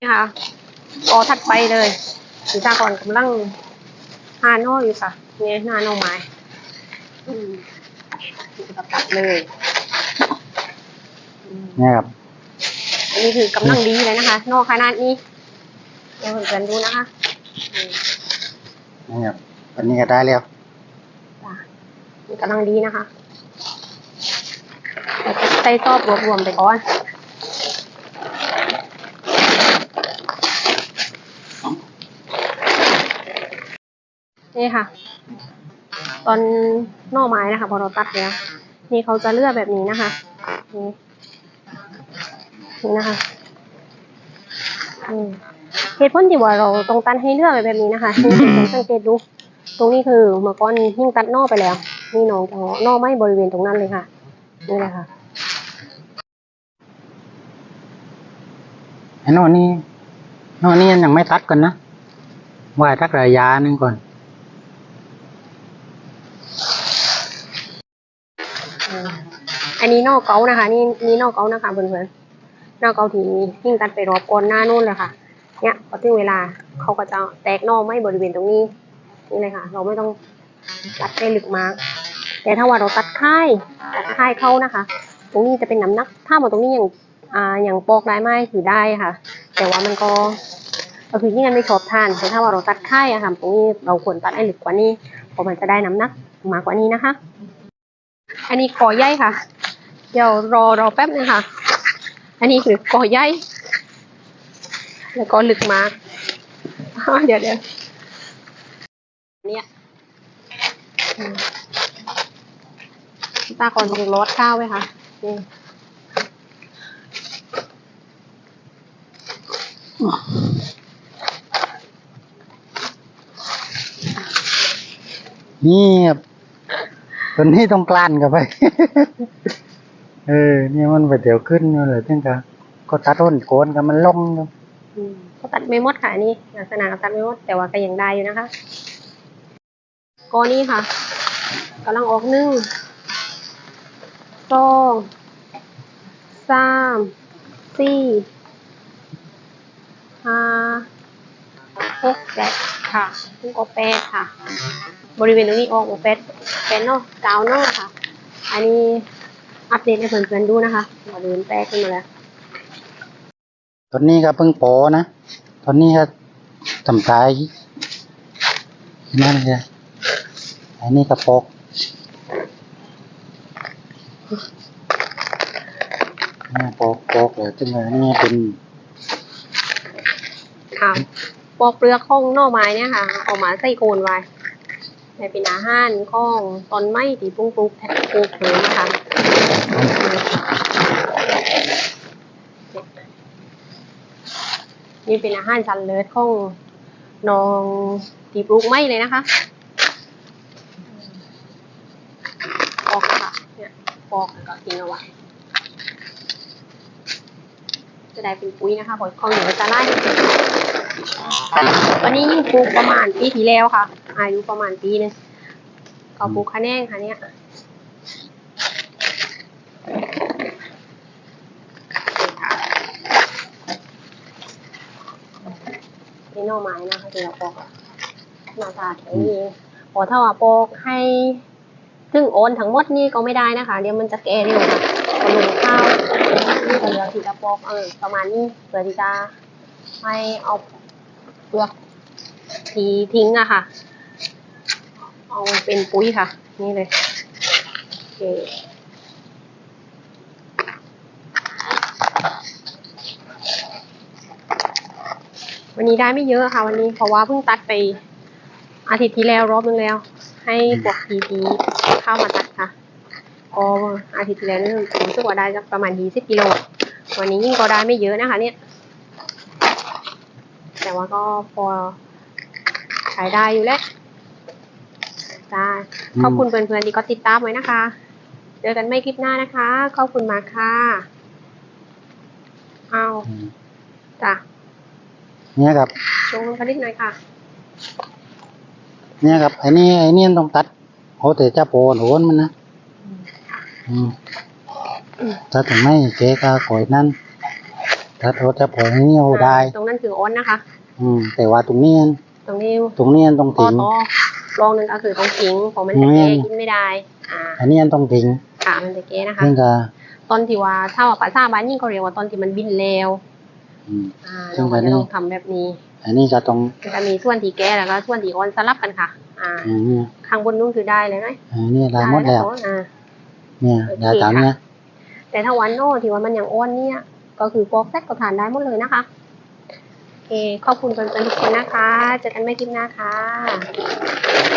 นี่ค่ะออถัดไปเลยสีตาก่อนกำลังหาโน่อยู่ค่ะเนี่ยหน้าโน่ไม้อืมตัดตัดเลยอืมเนี่ยครับอันนี้คือกำลังดีเลยนะคะโน่ขนาดนี้เดี๋ยวเพื่อนๆดูนะคะอืมนี่ครับอันนี้ก็ได้แล้วจ้ะนี่กำลังดีนะคะแล้วก็ใส่ซอบรวมๆไปก่อน นี่ค่ะ ตอนหน่อไม้นะคะ พอเราตัดแล้ว นี่เขาจะเลือกแบบนี้นะคะนี่นี่นะคะเหตุผลที่ว่าเราต้องตัดให้เลือกแบบนี้นะคะนี่สังเกตดู ตรงนี้คือเมื่อก่อนยิ่งตัดนอกไปแล้ว นี่น้องจะนอกไม่บริเวณตรงนั้นเลยค่ะ นี่แหละค่ะไอ้น่นนี่น่นนี่ยังไม่ตัดกันนะไหวทักระยะหนึงก่อน นนี้นอกเกานะคะ นี่นี่นอกเกานะคะเพื่อนๆนอกเกาที่ยิ่งตัดไปรอบก่อนหน้านู่นเลยค่ะ เนี่ยพอถึงเวลาเขาก็จะแตกนอกไม่บริเวณตรงนี้นี่เลยค่ะ เราไม่ต้องตัดให้ลึกมาก แต่ถ้าว่าเราตัดค่ายตัดค่ายเข้านะคะ ตรงนี้จะเป็นน้ำหนัก ถ้ามาตรงนี้อย่างอ่าอย่างปอกได้ไหมคือได้ค่ะ แต่ว่ามันก็ก็คือยิ่งกันไม่ชอบทานแต่ถ้าว่าเราตัดค่ายอะค่ะตรงนี้เราควรตัดให้ลึกกว่านี้เพราะมันจะได้น้ำหนักมากกว่านี้นะคะ อันนี้กอใหญ่ค่ะ เดี๋ยวรอรอแป๊บนึงค่ะอันนี้คือกอใหญ่แล้วก็ลึกมากเดี๋ยวเดี๋ยวเนี่ยตาก่อนปรุงรสข้าวไว้ค่ะนี่นี่ครับตัวนี้ต้องกลั้นกันไป เออนี่มันไปเดี๋ยวขึ้นมาเลยทั้งกันก็ตัดต้นโกนกันมันลงครับอืมก็ตัดไม่หมดค่ะนี่ลักษณะก็ตัดไม่หมดแต่ว่าก็ยังได้อยู่นะคะกอนี้ค่ะกำลังออกหนึ่งสองสามสี่ห้าหกเจ็ดค่ะถึงก็แปดค่ะ บริเวณตรงนี้ออกมาแปดแปดเนาะเก้าเนาะค่ะ อันนี้ อัปเดตให้เพื่อนๆดูนะคะบริเวณแปดขึ้นมาแล้วต้นนี้ก็เพิ่งโปอนะต้นนี้ก็ทำตายนั่นเลยอันนี้ก็ปอกนี่ปอกปอกเลยจึงอันนี้เป็นค่ะปอกเปลือกของหน่อไม้เนี่ยค่ะเออกมาใส่โคนไว้ในเป็นอาหารของตอนไม้ที่ปรุงปลูกแทปลูกเถินนะคะ นี่เป็นอาหารชันเลิศของน้องที่ปลูกไม้เลยนะคะปอกค่ะ เนี่ยปอกแล้วก็ทิ้งเอาไว้จะได้เป็นปุ๋ยนะคะผลของเหนือจะไล่ตอนนี้ยิ่งปลูกประมาณปีที่แล้วค่ะ อายุประมาณปีนึงก็ปลูกคะแนนค่ะเนี่ย หน่อไม้นะคะที่เราปอกหน้าตาแค่นี้พอถ้าว่าปอกให้ซึ่งโอนทั้งหมดนี่ก็ไม่ได้นะคะ เดี๋ยวมันจะแก่เร็วค่ะกระลุงข้าวนี่ก็เหลือที่จะปอกเออประมาณนี้เพื่อที่จะให้เอาเปลือกทีทิ้งอะค่ะ เอาเป็นปุ๋ยค่ะ นี่เลยโอเค วันนี้ได้ไม่เยอะค่ะ วันนี้เพราะว่าเพิ่งตัดไปอาทิตย์ที่แล้วรอบนึงแล้ว ให้พวกทีทีเข้ามาตัดค่ะก็อาทิตย์ที่แล้วนี่รู้สึกว่าได้ประมาณยี่สิบกิโลวันนี้ยิ่งก็ได้ไม่เยอะนะคะ เนี่ย แต่ว่าก็พอขายได้อยู่แล้วจ้าขอบคุณเพื่อนๆที่ก็ติดตามไว้นะคะ เจอกันไม่คลิปหน้านะคะ ขอบคุณมากค่ะ เอาจ้ะ เนี่ยครับชงผลิตหน่อยค่ะ เนี่ยครับไอ้นี่ไอ้นี่ต้องตัดเอาแต่จะโปนโหนมันนะอืมถ้าถึงไม่เจ๊ก็ก่อยนั่นถ้าเราจะปล่อยให้เหี่ยวได้ ตรงนั้นคืออ้อนนะคะ อืม แต่ว่าตรงนี้ตรงนี้ตรงนี้ต้องก็ทิ้งต่อลองหนึ่งก็คือตรงทิ้งเพราะมันจะอืมแก้กินไม่ได้อ่าอันนี้ต้องทิ้งค่ะมันจะแก้นะคะนี่ก็ตอนที่ว่าถ้าว่าภาษาบ้านยิ่งเขาเรียกว่าตอนที่มันบินแล้ว อืมอ่าซึ่เรางก็อันนี้จะต้องทำแบบนี้ อันนี้ก็ต้องมันจะมีส่วนที่แก้แล้วก็ส่วนที่อ้อนสลับกันค่ะ อ่าอันนี้ข้างบนนู้นคือได้เลยไหมอันนี้ได้หมดแล้วอ่าเนี่ยโอเคยาตามเนี้ยแต่ถ้าวันโน่ที่ว่ามันยังอ้วนเนี่ย ก็คือฟอกแซกก็ทานได้หมดเลยนะคะโอเคขอบคุณเพื่อนๆทุกคนนะคะเจอกันไม่คลิปหน้าค่ะ